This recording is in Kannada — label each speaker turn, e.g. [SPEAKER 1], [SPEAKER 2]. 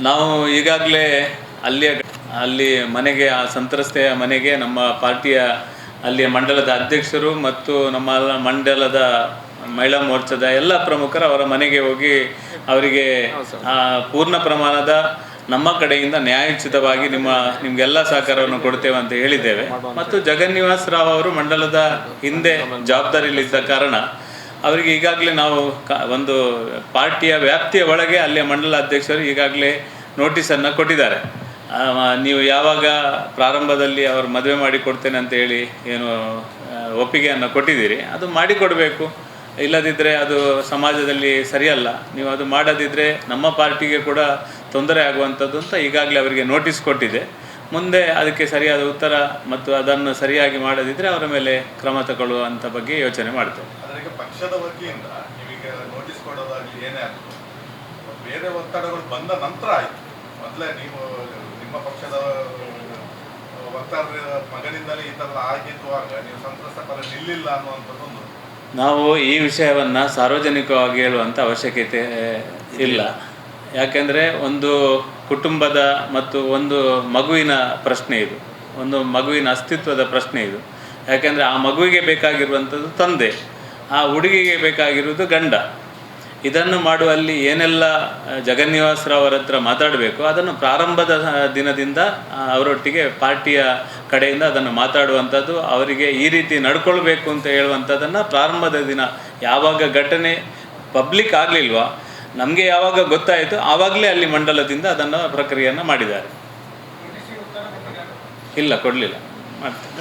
[SPEAKER 1] ನಾವು ಈಗಾಗಲೇ ಅಲ್ಲಿಯ ಅಲ್ಲಿ ಮನೆಗೆ ಆ ಸಂತ್ರಸ್ತೆಯ ಮನೆಗೆ ನಮ್ಮ ಪಾರ್ಟಿಯ ಅಲ್ಲಿಯ ಮಂಡಲದ ಅಧ್ಯಕ್ಷರು ಮತ್ತು ನಮ್ಮ ಮಂಡಲದ ಮಹಿಳಾ ಮೋರ್ಚಾದ ಎಲ್ಲ ಪ್ರಮುಖರು ಅವರ ಮನೆಗೆ ಹೋಗಿ ಅವರಿಗೆ ಆ, ಪೂರ್ಣ ಪ್ರಮಾಣದ ನಮ್ಮ ಕಡೆಯಿಂದ ನ್ಯಾಯೋಚಿತವಾಗಿ ನಿಮ್ಮ ನಿಮಗೆಲ್ಲ ಸಹಕಾರವನ್ನು ಕೊಡ್ತೇವೆ ಅಂತ ಹೇಳಿದ್ದೇವೆ. ಮತ್ತು ಜಗನ್ನಿವಾಸ್ ರಾವ್ ಅವರು ಮಂಡಲದ ಹಿಂದೆ ಜವಾಬ್ದಾರಿಯಲ್ಲಿದ್ದ ಕಾರಣ ಅವರಿಗೆ ಈಗಾಗಲೇ ನಾವು ಕ- ಒಂದು ಪಾರ್ಟಿಯ ವ್ಯಾಪ್ತಿಯ ಒಳಗೆ ಅಲ್ಲಿಯ ಮಂಡಲ ಅಧ್ಯಕ್ಷರು ಈಗಾಗಲೇ ನೋಟಿಸನ್ನು ಕೊಟ್ಟಿದ್ದಾರೆ. ನೀವು ಯಾವಾಗ ಪ್ರಾರಂಭದಲ್ಲಿ ಅವರು ಮದುವೆ ಮಾಡಿ ಕೊಡ್ತೇನೆ ಅಂತ ಹೇಳಿ ಏನು ಒಪ್ಪಿಗೆಯನ್ನು ಕೊಟ್ಟಿದ್ದೀರಿ, ಅದು ಮಾಡಿಕೊಡಬೇಕು. ಇಲ್ಲದಿದ್ದರೆ ಅದು ಸಮಾಜದಲ್ಲಿ ಸರಿಯಲ್ಲ. ನೀವು ಅದು ಮಾಡದಿದ್ದರೆ ನಮ್ಮ ಪಾರ್ಟಿಗೆ ಕೂಡ ತೊಂದರೆ ಆಗುವಂಥದ್ದು ಅಂತ ಈಗಾಗಲೇ ಅವರಿಗೆ ನೋಟಿಸ್ ಕೊಟ್ಟಿದೆ. ಮುಂದೆ ಅದಕ್ಕೆ ಸರಿಯಾದ ಉತ್ತರ ಮತ್ತು ಅದನ್ನು ಸರಿಯಾಗಿ ಮಾಡದಿದ್ದರೆ ಅವರ ಮೇಲೆ ಕ್ರಮ ತಗೊಳ್ಳುವಂಥ ಬಗ್ಗೆ ಯೋಚನೆ ಮಾಡ್ತೇವೆ.
[SPEAKER 2] ಅದಕ್ಕೆ ಪಕ್ಷದ ವತಿಯಿಂದ ನಿಮಗೆ ನೋಟಿಸ್ ಕೊಡೋದಾಗಲಿ ಏನೇ ಆಗಲಿ ಬೇರೆ ಒತ್ತಡಗಳು ಬಂದ ನಂತರ ಆಯಿತು. ಮೊದಲೇ ನೀವು ನಿಮ್ಮ ಪಕ್ಷದ ವಕ್ತಾರರ ಮಗನಿಂದಲೇ ಈ ಥರ ಆಗಿರುವಾಗ ನೀವು ಸಂತ್ರಸ್ತ ಪರ ನಿಲ್ಲಿಲ್ಲ ಅನ್ನುವಂಥದ್ದೊಂದು.
[SPEAKER 1] ನಾವು ಈ ವಿಷಯವನ್ನು ಸಾರ್ವಜನಿಕವಾಗಿ ಹೇಳುವಂಥ ಅವಶ್ಯಕತೆ ಇಲ್ಲ. ಯಾಕೆಂದರೆ ಒಂದು ಕುಟುಂಬದ ಮತ್ತು ಒಂದು ಮಗುವಿನ ಪ್ರಶ್ನೆ ಇದು. ಒಂದು ಮಗುವಿನ ಅಸ್ತಿತ್ವದ ಪ್ರಶ್ನೆ ಇದು. ಯಾಕೆಂದರೆ ಆ ಮಗುವಿಗೆ ಬೇಕಾಗಿರುವಂಥದ್ದು ತಂದೆ, ಆ ಹುಡುಗಿಗೆ ಬೇಕಾಗಿರುವುದು ಗಂಡ. ಇದನ್ನು ಮಾಡುವಲ್ಲಿ ಏನೆಲ್ಲ ಜಗನ್ನಿವಾಸರಾವ್ ಹತ್ರ ಮಾತಾಡಬೇಕು, ಅದನ್ನು ಪ್ರಾರಂಭದ ದಿನದಿಂದ ಅವರೊಟ್ಟಿಗೆ ಪಾರ್ಟಿಯ ಕಡೆಯಿಂದ ಅದನ್ನು ಮಾತಾಡುವಂಥದ್ದು, ಅವರಿಗೆ ಈ ರೀತಿ ನಡ್ಕೊಳ್ಬೇಕು ಅಂತ ಹೇಳುವಂಥದ್ದನ್ನು ಪ್ರಾರಂಭದ ದಿನ, ಯಾವಾಗ ಘಟನೆ ಪಬ್ಲಿಕ್ ಆಗಲಿಲ್ವಾ ನಮಗೆ ಯಾವಾಗ ಗೊತ್ತಾಯಿತು ಆವಾಗಲೇ ಅಲ್ಲಿ ಮಂಡಲದಿಂದ ಅದನ್ನು ಪ್ರಕ್ರಿಯೆಯನ್ನು ಮಾಡಿದ್ದಾರೆ. ಇಲ್ಲ ಕೊಡಲಿಲ್ಲ. ಮಾಡ್ತಾರೆ